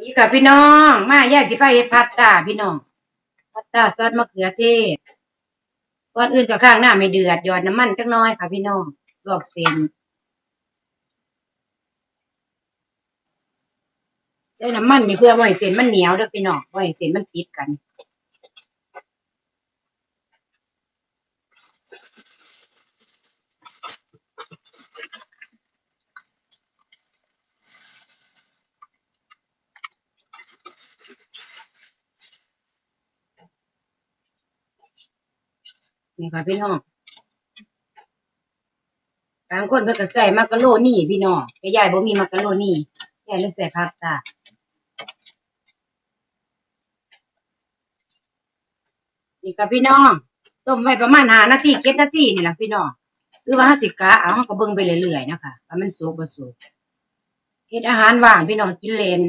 ดีค่ะพี่น้อง มาย่าสิพาเฮ็ดพัตตาพี่น้องพัตตาซอสมะเขือเทศก่อนอื่นก็ข้างหน้าไม่เดือดหยอดน้ำมันจักหน้อยค่ะพี่น้องลวกเส้นใช้น้ำมันนี่เพื่อไว้เส้นมันเหนียวเด้อพี่น้องไว้เส้นมันติดกัน นี่ค่ะพี่น้องบางคนเพิ่นก็ใส่มักกะโรนี่พี่น้องแต่ยายบ่มีมักกะโรนี่ยายเลยใส่พาสต้านี่ค่ะพี่น้องต้มไว้ประมาณ5นาที7นาทีนี่แหละพี่น้องหรือว่าเฮาสิบกะเอาก็เบิ่งไปเรื่อยๆนะคะว่ามันสุกบ่สุกเฮ็ดอาหารว่างพี่น้องกินเล่น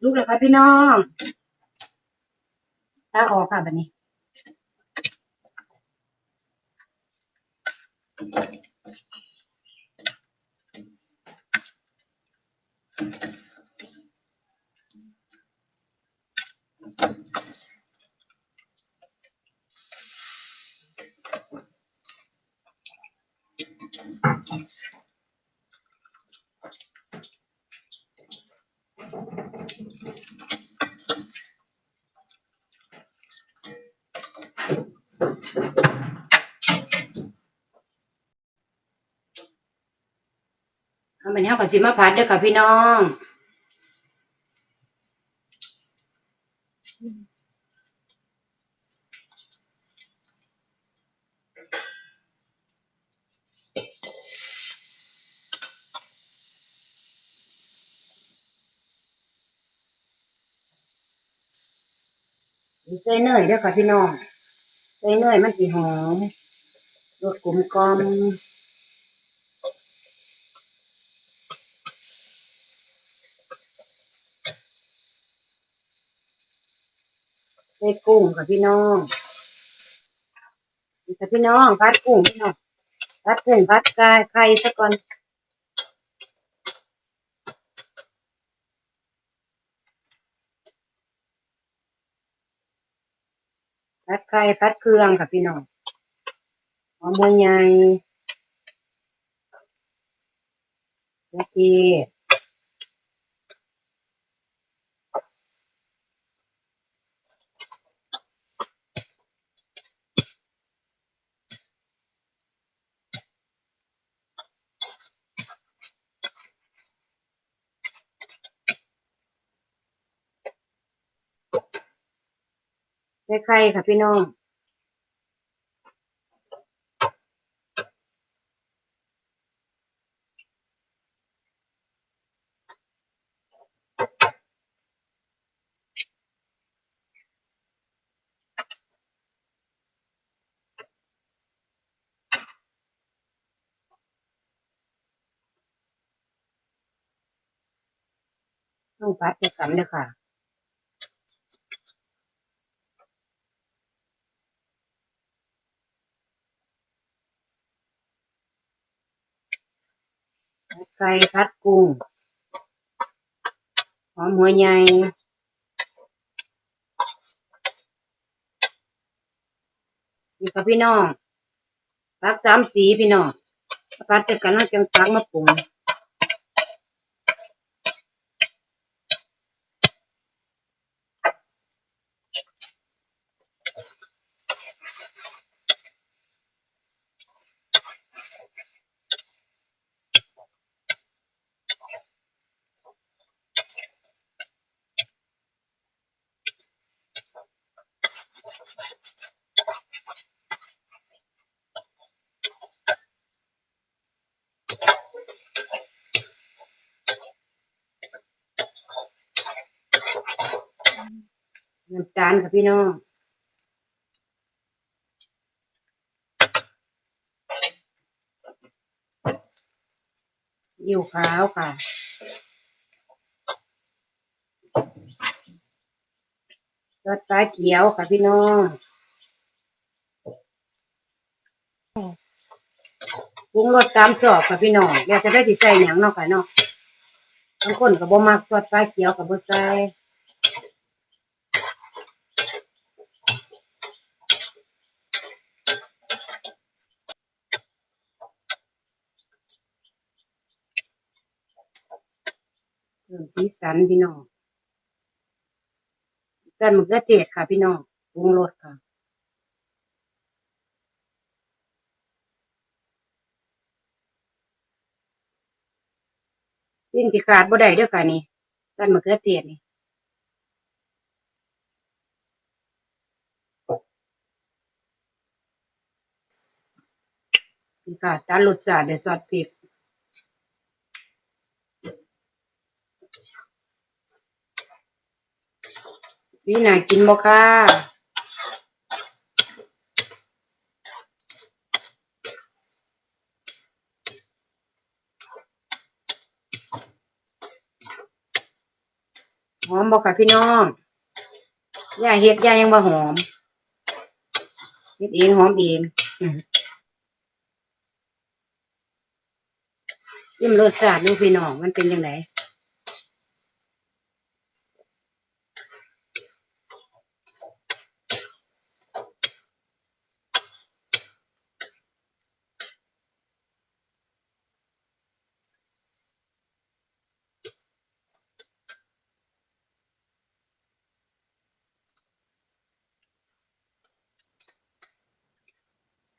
สุกแล้วค่ะพี่น้องตาออกค่ะแบัดนี้ เอาบัดนี้เฮาก็สิมาผัดด้อค่ะพี่น้องใส่เนยด้อค่ะพี่น้อง ใส่เนยมันสิหอมรสกลมกลอมใส่กุ้งค่ะพี่น้องค่ะพี่น้องพัดกุ้งพี่น้องพัดกุ้งพัดไก่ไข่ซะก่อน พัดไข่พัดเครื่องค่ะพี่น้องหอมบัวใหญ่โอเค ใส่ไข่ค่ะพี่น้องต้องพัดจะกันเลยค่ะ ไก่พัดกุ้งหอมหัวใหญ่นี่ค่ะพี่น้องพักสามสีพี่น้องพักเสร็จกันแล้วจังตักมาปรุง น้าลค่ะพี่น้องยิ้วขาวค่ะรสฟ้าเขียวค่ะพี่น้องปรุงรสตามชอบค่ะพี่น้องอยากจะได้ติดใส่หยังนาะค่ะเนาะบางคนก็บ่มักรสฟ้าเขียวก็บ่ใส่ เพิ่มสีสันพี่น้องใส่มะเขือเทศค่ะ พี่น้องปรุงรสค่ะสิ่งที่ขาดบ่ได้เด้อค่ะนี่ใส่มะเขือเทศนี่ที่ขาดจานรสชาติเดี๋ยวซอสพริก สีน่ากินบ่ค่ะหอมบ่ค่ะพี่น้องย่าเฮ็ดย่ายังบ่หอมเฮ็ดเองหอมเองอืมชิมรสชาติดูพี่น้องมันเป็นยังไง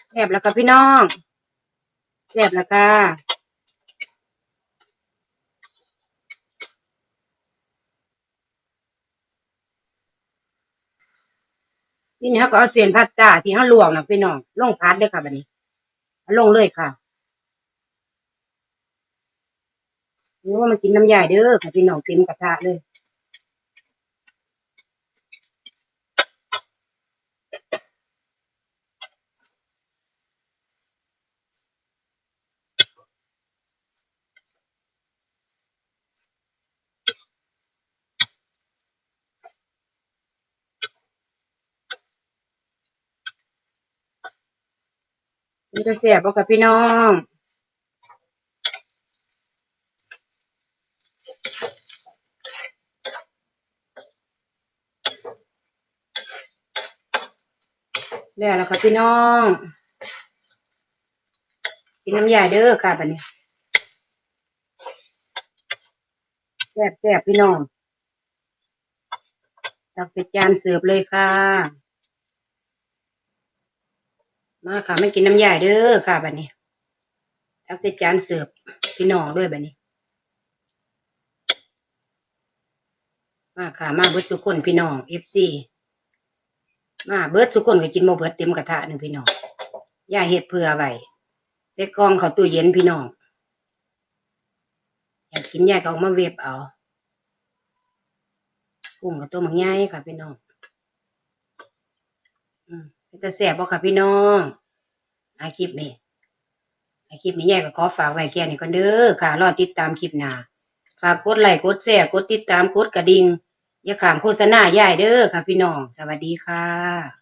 แซ่บแล้วค่ะพี่น้องแซ่บแล้วค่ะนี่นะก็เอาเส้นพัสต้าที่เขาลวกนะพี่น้องลงพัดเลยค่ะบัดนี้ลงเลยค่ะนี่ว่ามากินน้ำยาเด้อค่ะพี่น้องเต็มกระทะเลย มันจะแซ่บบ่ค่ะพี่น้องแล้วแล้วค่ะพี่น้อง กินน้ำยาเด้อค่ะบัดนี้แซ่บแซ่บพี่น้องตักใส่จานเสิร์ฟเลยค่ะ มาค่ะไม่กินน้ำยาเด้อค่ะบัดนี้ตักใส่จานเสิร์ฟพี่น้องด้วยบัดนี้ มาค่ะมาเบิร์ดทุกคนพี่น้องเอฟซีมาเบิร์ดทุกคนก็กินบ่เบิร์ดเต็มกระทะหนึ่งพี่น้องย่าเฮ็ดเผื่อไว้ใส่กองเขาตู้เย็นพี่น้องอยากกินย่าก็เอามาเวฟเอากุ้งกับตัวมังใหญ่ค่ะพี่น้องอืม จะแต่แซ่บอกค่ะพี่น้องอาคลิปนี้อาคลิปนี้แย่ก็ขอฝากไว้แค่นี้ก่อนเด้อค่ะ รอติดตามคลิปหน้าฝากกดไลค์กดแชร์กดติดตามกดกระดิ่งอย่าขามโฆษณาใหญ่เด้อค่ะพี่น้อง สวัสดีค่ะ